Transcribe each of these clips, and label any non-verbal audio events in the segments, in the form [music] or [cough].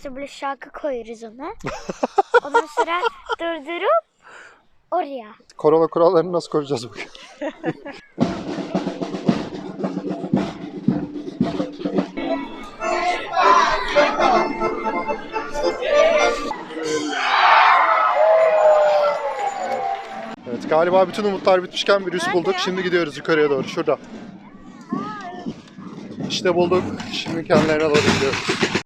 İşte böyle şarkı koyuyoruz ona. [laughs] Ondan sonra durdurup oraya. Korona kurallarını nasıl koruyacağız bugün? Evet galiba bütün umutlar bitmişken bir üs bulduk. Şimdi gidiyoruz yukarıya doğru. Şurada. İşte bulduk. Şimdi kendilerine doğru gidiyoruz.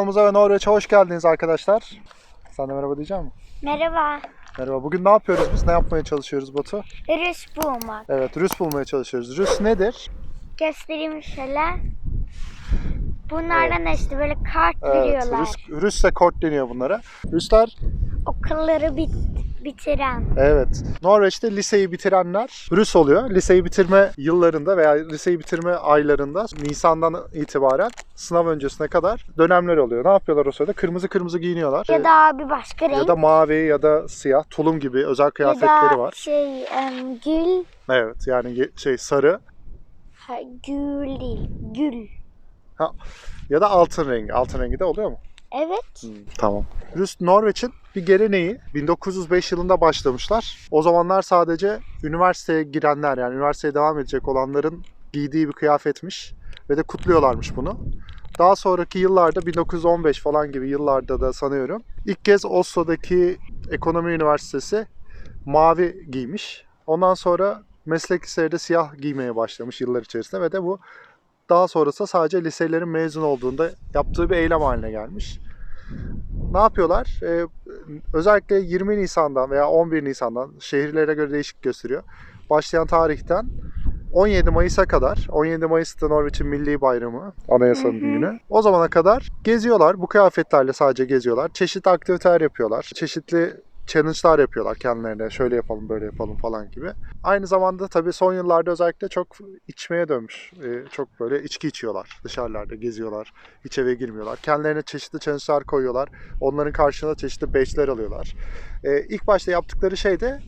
Kanalımıza ve Norveç'e hoş geldiniz arkadaşlar. Sen de merhaba diyeceğim mi? Merhaba. Merhaba. Bugün ne yapıyoruz biz? Ne yapmaya çalışıyoruz Batu? Rüs bulmak. Evet, Rus bulmaya çalışıyoruz. Rus nedir? Göstereyim şöyle. Bunlardan işte böyle kart Evet, veriyorlar. Rusça kort deniyor bunlara. Ruslar, Okulları bit bitiren. evet. Norveç'te liseyi bitirenler Rus oluyor. Liseyi bitirme yıllarında veya liseyi bitirme aylarında Nisan'dan itibaren sınav öncesine kadar dönemler oluyor. Ne yapıyorlar o sırada? Kırmızı kırmızı giyiniyorlar. Ya da bir başka renk. ya da mavi ya da siyah, tulum gibi özel kıyafetleri ya da var. şey em, gül. Evet, yani şey sarı Ha, gül değil. Gül. ya da altın rengi. Altın rengi de oluyor mu? Evet. Tamam. Rus Norveç'in bir geleneği 1905 yılında başlamışlar. O zamanlar sadece üniversiteye girenler yani üniversiteye devam edecek olanların giydiği bir kıyafetmiş ve de kutluyorlarmış bunu. Daha sonraki yıllarda 1915 falan gibi yıllarda da sanıyorum ilk kez Oslo'daki Ekonomi Üniversitesi mavi giymiş. Ondan sonra meslek liseleri de siyah giymeye başlamış yıllar içerisinde ve de bu daha sonrasında sadece liselerin mezun olduğunda yaptığı bir eylem haline gelmiş. Ne yapıyorlar? Ee, özellikle 20 Nisan'dan veya 11 Nisan'dan şehirlere göre değişik gösteriyor. Başlayan tarihten 17 Mayıs'a kadar, 17 Mayıs'ta Norveç'in milli bayramı, anayasanın günü. O zamana kadar geziyorlar. Bu kıyafetlerle sadece geziyorlar. Çeşitli aktiviteler yapıyorlar. Çeşitli challenge'lar yapıyorlar kendilerine. Şöyle yapalım, böyle yapalım falan gibi. Aynı zamanda tabii son yıllarda özellikle çok içmeye dönmüş. Ee, çok böyle içki içiyorlar. Dışarılarda geziyorlar. Hiç eve girmiyorlar. Kendilerine çeşitli challenge'lar koyuyorlar. Onların karşılığında çeşitli badge'ler alıyorlar. Ee, ilk başta yaptıkları şey de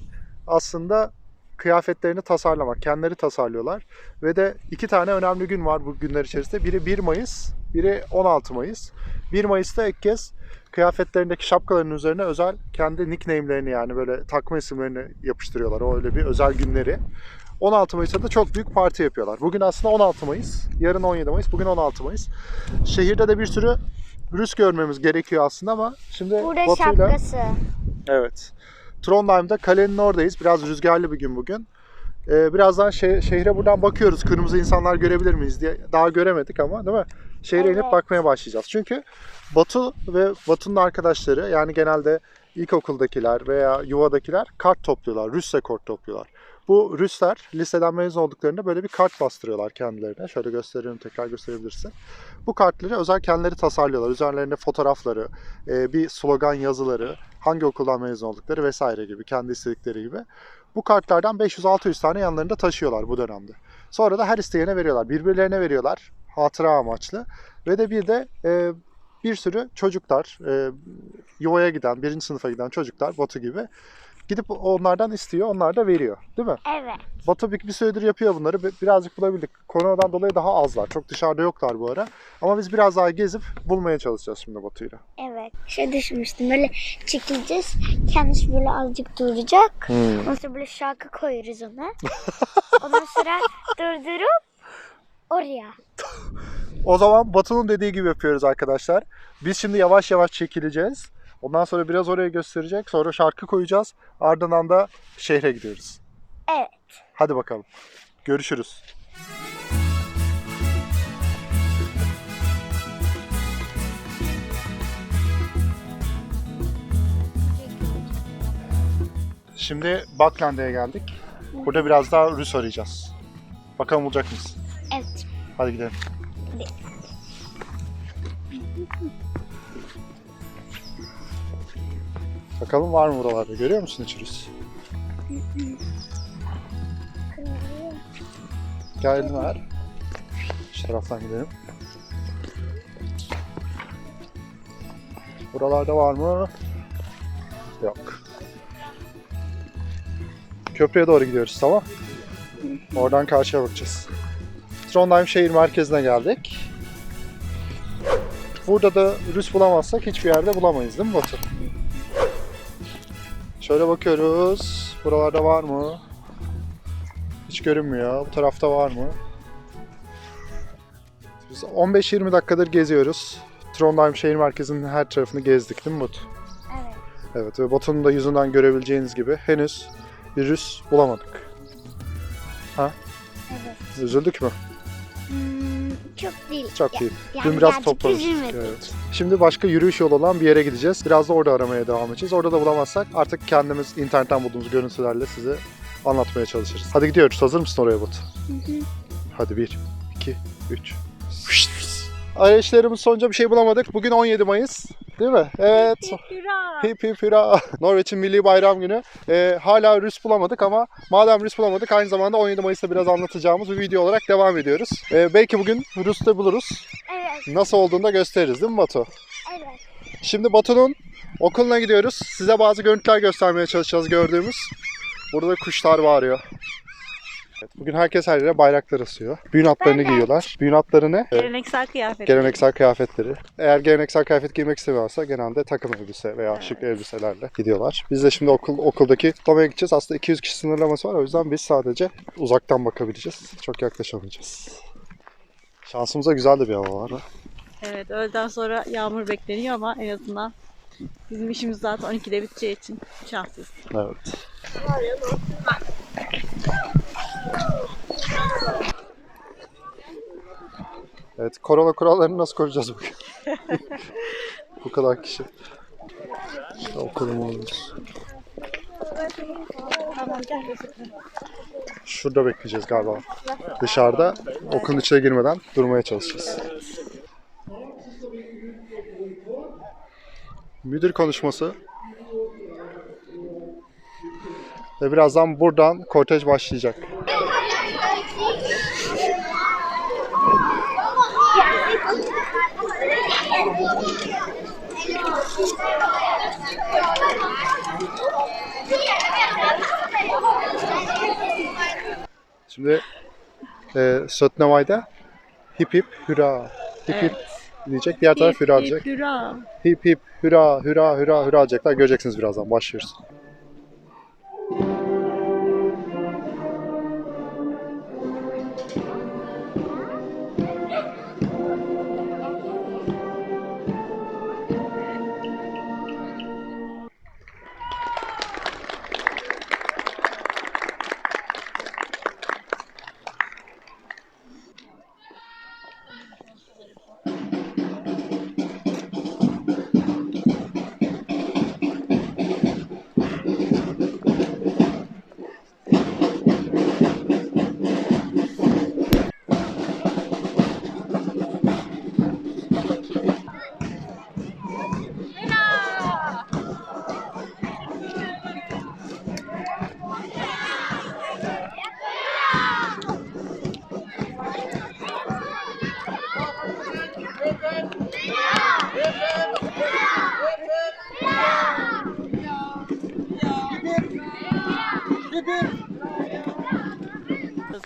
aslında kıyafetlerini tasarlamak. Kendileri tasarlıyorlar. Ve de iki tane önemli gün var bu günler içerisinde. Biri 1 Mayıs, biri 16 Mayıs. 1 Mayıs'ta ilk kez kıyafetlerindeki şapkaların üzerine özel kendi nickname'lerini yani böyle takma isimlerini yapıştırıyorlar. O öyle bir özel günleri. 16 Mayıs'ta da çok büyük parti yapıyorlar. Bugün aslında 16 Mayıs, yarın 17 Mayıs, bugün 16 Mayıs. Şehirde de bir sürü Rus görmemiz gerekiyor aslında ama şimdi Burada Batu'yla- şapkası. Evet. Trondheim'da kalenin oradayız. Biraz rüzgarlı bir gün bugün. Ee, birazdan şe- şehre buradan bakıyoruz. Kırmızı insanlar görebilir miyiz diye. Daha göremedik ama değil mi? Şehre inip Evet. bakmaya başlayacağız. Çünkü Batu ve Batu'nun arkadaşları yani genelde ilkokuldakiler veya yuvadakiler kart topluyorlar. Rus kart topluyorlar. Bu Ruslar liseden mezun olduklarında böyle bir kart bastırıyorlar kendilerine. Şöyle gösteriyorum tekrar gösterebilirsin. Bu kartları özel kendileri tasarlıyorlar. Üzerlerine fotoğrafları, e, bir slogan yazıları, hangi okuldan mezun oldukları vesaire gibi kendi istedikleri gibi. Bu kartlardan 500-600 tane yanlarında taşıyorlar bu dönemde. Sonra da her isteyene veriyorlar. Birbirlerine veriyorlar hatıra amaçlı. Ve de bir de e, bir sürü çocuklar, e, yuvaya giden, birinci sınıfa giden çocuklar Batu gibi gidip onlardan istiyor, onlar da veriyor. Değil mi? Evet. Batu bir, süredir yapıyor bunları. Bi- Birazcık bulabildik. Koronadan dolayı daha azlar. Çok dışarıda yoklar bu ara. Ama biz biraz daha gezip bulmaya çalışacağız şimdi Batu'yla. Evet. Şey düşünmüştüm böyle çekileceğiz. Kendisi böyle azıcık duracak. Ondan sonra böyle şarkı koyuyoruz ona. Ondan sonra durdurup oraya. [laughs] O zaman Batu'nun dediği gibi yapıyoruz arkadaşlar. Biz şimdi yavaş yavaş çekileceğiz. Ondan sonra biraz oraya gösterecek. Sonra şarkı koyacağız. Ardından da şehre gidiyoruz. Evet. Hadi bakalım. Görüşürüz. Şimdi Baklande'ye geldik. Burada biraz daha Rus arayacağız. Bakalım bulacak mıyız? Evet. Hadi gidelim. Bakalım var mı buralarda? Görüyor musun hiç Rus? Gel elini ver. Şu taraftan gidelim. Buralarda var mı? Yok. Köprüye doğru gidiyoruz tamam. Oradan karşıya bakacağız. Trondheim şehir merkezine geldik. Burada da Rus bulamazsak hiçbir yerde bulamayız değil mi Batu? Şöyle bakıyoruz. Buralarda var mı? Hiç görünmüyor. Bu tarafta var mı? Biz 15-20 dakikadır geziyoruz. Trondheim şehir merkezinin her tarafını gezdik değil mi Batu? Evet. Evet ve Batu'nun da yüzünden görebileceğiniz gibi henüz bir Rus bulamadık. Evet. Üzüldük mü? Hmm, çok değil. Çok Ya- değil. Yani Dün biraz üzülmedik. Evet. Şimdi başka yürüyüş yolu olan bir yere gideceğiz. Biraz da orada aramaya devam edeceğiz. Orada da bulamazsak artık kendimiz internetten bulduğumuz görüntülerle size anlatmaya çalışırız. Hadi gidiyoruz. Hazır mısın oraya Batu? Hı hı. Hadi bir, iki, üç. Arayışlarımız sonucu bir şey bulamadık. Bugün 17 Mayıs. Değil mi? Evet. Hip hip hurra. Norveç'in milli bayram günü. Ee, hala Rus bulamadık ama madem Rus bulamadık aynı zamanda 17 Mayıs'ta biraz anlatacağımız bir video olarak devam ediyoruz. Ee, belki bugün Rus'ta buluruz. Evet. Nasıl olduğunu da gösteririz değil mi Batu? Evet. Şimdi Batu'nun okuluna gidiyoruz. Size bazı görüntüler göstermeye çalışacağız gördüğümüz. Burada da kuşlar bağırıyor. Evet, bugün herkes her yere bayraklar asıyor. Büyün atlarını giyiyorlar. Büyün atlarını Geleneksel kıyafet. geleneksel kıyafetleri. Eğer geleneksel kıyafet giymek istemiyorsa genelde takım elbise veya şık elbiselerle gidiyorlar. Biz de şimdi okul okuldaki kutlamaya gideceğiz. Aslında 200 kişi sınırlaması var. O yüzden biz sadece uzaktan bakabileceğiz. Çok yaklaşamayacağız. Şansımıza güzel de bir hava var. Evet öğleden sonra yağmur bekleniyor ama en azından bizim işimiz zaten 12'de biteceği için şanslıyız. Evet. Evet, korona kurallarını nasıl koruyacağız bugün? [laughs] Bu kadar kişi. Okulumuz. Şurada bekleyeceğiz galiba. Dışarıda okulun içine girmeden durmaya çalışacağız. Müdür konuşması. Ve birazdan buradan kortej başlayacak. Şimdi e, Sötnevay'da hip hip hüra hip hip diyecek. Diğer taraf hüra diyecek. Hurra. Hip hip hüra hüra hüra hüra diyecekler. Göreceksiniz birazdan. Başlıyoruz.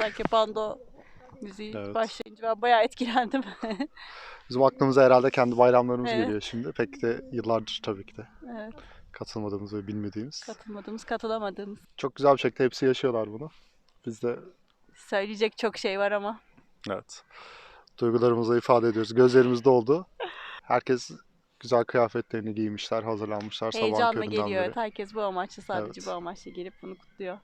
Özellikle bando müziği Evet. başlayınca ben bayağı etkilendim. [laughs] Bizim aklımıza herhalde kendi bayramlarımız Evet. geliyor şimdi. Pek de yıllardır tabii ki de evet, katılmadığımız ve bilmediğimiz. katılmadığımız, katılamadığımız. Çok güzel bir şekilde hepsi yaşıyorlar bunu. Biz de Söyleyecek çok şey var ama. evet duygularımızı ifade ediyoruz. Gözlerimiz doldu. Herkes güzel kıyafetlerini giymişler, hazırlanmışlar Heyecanla geliyor. beri. Herkes bu amaçla sadece Evet. bu amaçla gelip bunu kutluyor.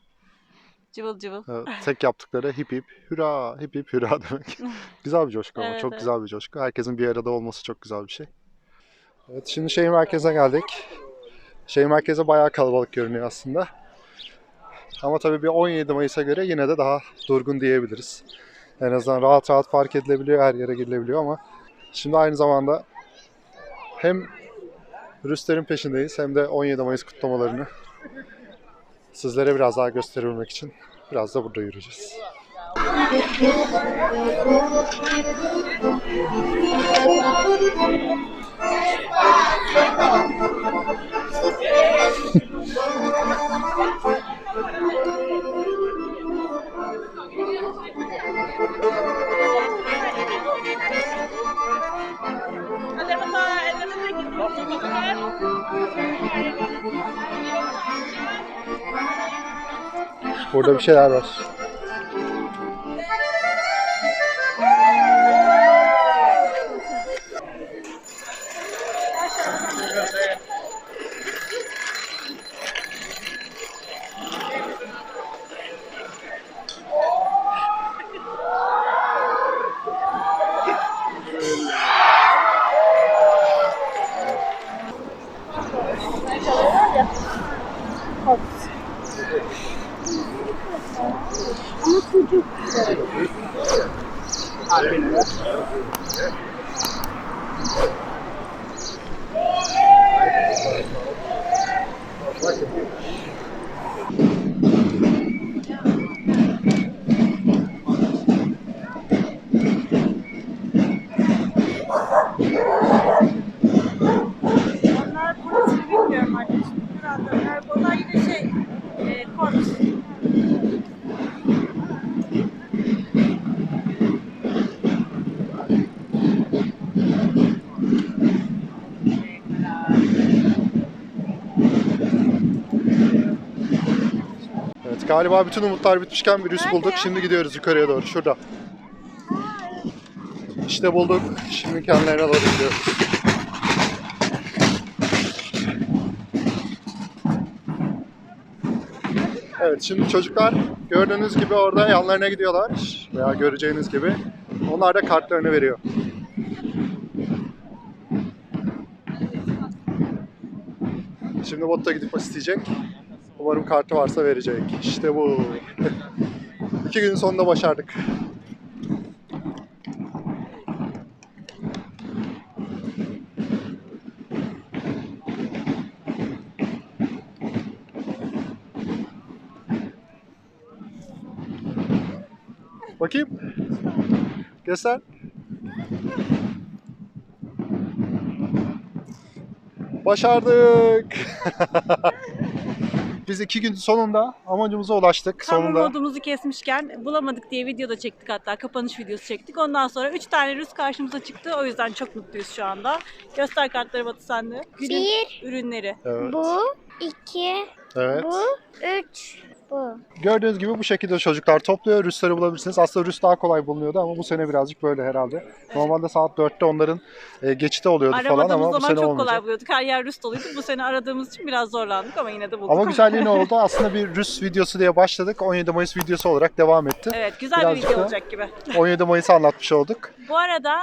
Cıvıl cıvıl. Evet, [laughs] tek yaptıkları hip hip hüra hip hip hüra demek. [laughs] güzel bir coşku ama Evet, çok evet. güzel bir coşku. Herkesin bir arada olması çok güzel bir şey. Evet şimdi şehir merkezine geldik. Şehir merkezi bayağı kalabalık görünüyor aslında. Ama tabii bir 17 Mayıs'a göre yine de daha durgun diyebiliriz. En azından rahat rahat park edilebiliyor, her yere girilebiliyor ama şimdi aynı zamanda hem Rüsler'in peşindeyiz hem de 17 Mayıs kutlamalarını sizlere biraz daha gösterebilmek için biraz da burada yürüyeceğiz. Burada bir şeyler var. Onlar polisini bilmiyorum artık. Onlar, onlar yine şey, e, korps. Evet galiba bütün umutlar bitmişken bir üs bulduk. Şimdi gidiyoruz yukarıya doğru. Şurada. İşte bulduk. Şimdi kendilerine doğru gidiyoruz. Evet şimdi çocuklar gördüğünüz gibi orada yanlarına gidiyorlar. Veya göreceğiniz gibi. Onlar da kartlarını veriyor. Şimdi botta gidip isteyecek. Umarım kartı varsa verecek. İşte bu. [laughs] İki gün sonunda başardık. Bakayım. Göster. Başardık. [laughs] Biz iki gün sonunda amacımıza ulaştık. Tam sonunda. umudumuzu kesmişken bulamadık diye video da çektik hatta kapanış videosu çektik. Ondan sonra 3 tane Rus karşımıza çıktı. O yüzden çok mutluyuz şu anda. Göster kartları Batu sen de. Günün Bir, ürünleri. Evet. bu, iki, evet. bu, üç, bu. Gördüğünüz gibi bu şekilde çocuklar topluyor. Rüsleri bulabilirsiniz. Aslında Rüs daha kolay bulunuyordu ama bu sene birazcık böyle herhalde. Normalde saat 4'te onların e, geçiti oluyordu falan Aramadığımız ama bu zaman sene çok olmayacak. kolay buluyorduk. Her yer Rus doluydu. Bu sene aradığımız için biraz zorlandık ama yine de bulduk. Ama güzelliği ne oldu? Aslında bir Rus videosu diye başladık. 17 Mayıs videosu olarak devam etti. Evet güzel Birazcık bir video da- olacak gibi. 17 Mayıs'ı anlatmış olduk. Bu arada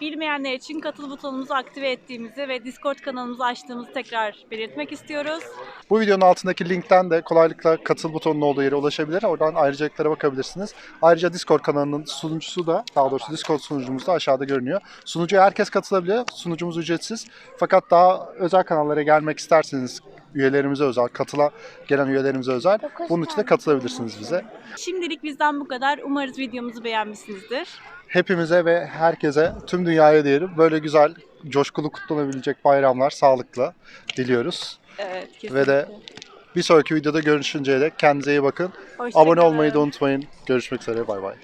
bilmeyenler için katıl butonumuzu aktive ettiğimizi ve Discord kanalımızı açtığımızı tekrar belirtmek istiyoruz. Bu videonun altındaki linkten de kolaylıkla katıl butonunun olduğu yere ulaşabilir. Oradan ayrıcalıklara bakabilirsiniz. Ayrıca Discord kanalının sunucusu da, daha doğrusu Discord sunucumuz da aşağıda görünüyor. Sunucuya herkes katılabiliyor. Sunucumuz ücretsiz. Fakat daha özel kanallara gelmek isterseniz üyelerimize özel, katıla gelen üyelerimize özel. Bunun için de katılabilirsiniz bize. Şimdilik bizden bu kadar. Umarız videomuzu beğenmişsinizdir. Hepimize ve herkese, tüm dünyaya diyelim böyle güzel, coşkulu kutlanabilecek bayramlar sağlıkla diliyoruz. Evet, kesinlikle. Ve de bir sonraki videoda görüşünceye dek kendinize iyi bakın. Hoşça Abone olmayı da unutmayın. Görüşmek üzere. Bay bay.